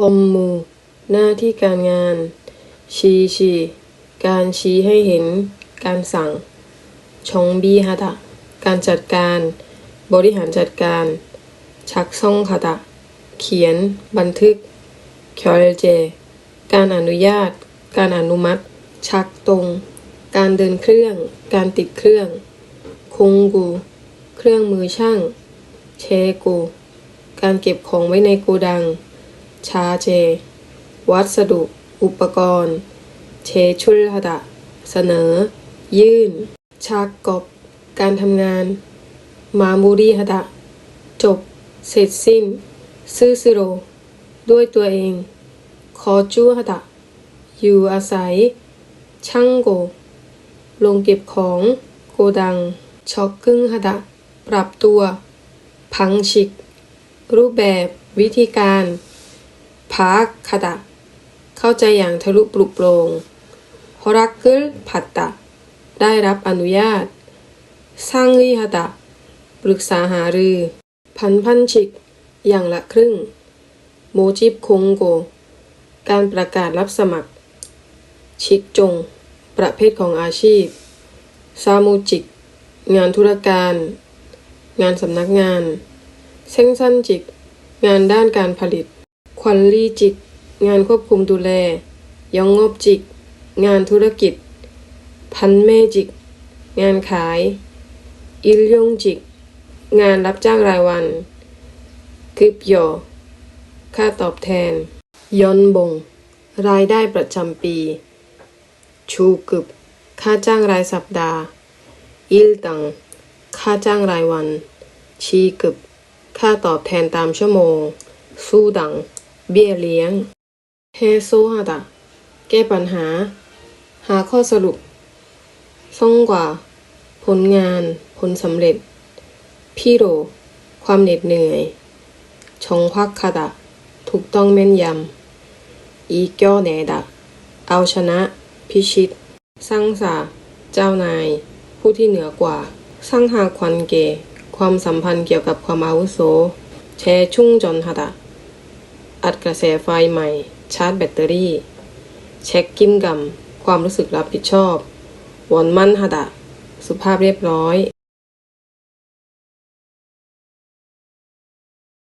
อมมู หน้าที่การงาน ชีชีการชี้ให้เห็น การสั่ง ชงบีฮะตะ การจัดการ บริหารจัดการ ชักซ่องฮะตะ เขียน บันทึกเคียเจ การอนุญาต การอนุมัติ ชักตรง การเดินเครื่อง การติดเครื่อง คงกู เครื่องมือช่าง เชกูการเก็บของไว้ในโกดัง ชาเจ วัสดุ อุปกรณ์ เชชุลหดะ เสนอ ยื่นชากกบ การทำงาน มามูรีหดะ จบ เสร็จสิ้น ซื่อซิโร ด้วยตัวเอง คอจูหดะ อยู่อาศัย ช่างโกลงเก็บของ โกดังช็อกกึ่งหดะ ปรับตัว พังฉิก รูปแบบวิธีการพาร์คคดะเข้าใจอย่างทะลุปลุกโปรงฮรักเกิลผัตตะได้รับอนุญาตสร้างริฮดะปรึกษาหารือ พันพันชิก อย่างละครึ่ง โมจิบคงโก การประกาศรับสมัคร ชิกจง ประเภทของอาชีพ ซามูจิก งานธุรการ งานสำนักงานเส้นสั้นจิก งานด้านการผลิต ควันลี่จิก งานควบคุมดูแล ยองงบจิก งานธุรกิจ พันเมจิก งานขาย อิลยงจิก งานรับจ้างรายวันกึบโยอค่าตอบแทน ยอนบง รายได้ประจำปี ชูกึบ ค่าจ้างรายสัปดาห์ อิลตัง ค่าจ้างรายวัน ชีกึบ ค่าตอบแทนตามชั่วโมง สู้ดัง เบี้ยเลี้ยงเฮโซฮาดะแก้ปัญหา หาข้อสรุปส่องกว่า ผลงาน ผลสำเร็จ พี่โร ความเหน็ดเหนื่อย ชงพักคาดะ ถูกต้องแม่นยำ อีเกียวแหนดะ เอาชนะ พิชิต สร้างสาเจ้านาย ผู้ที่เหนือกว่า สร้างหาควันเกความสัมพันธ์ เกี่ยวกับความอาวุโส แชร์ชุ่งจนหดะอัดกระแสไฟใหม่ ชาร์จแบตเตอรี่ เช็คกิมกัมความรู้สึกรับผิดชอบวอนมั่นหดะสุภาพเรียบร้อย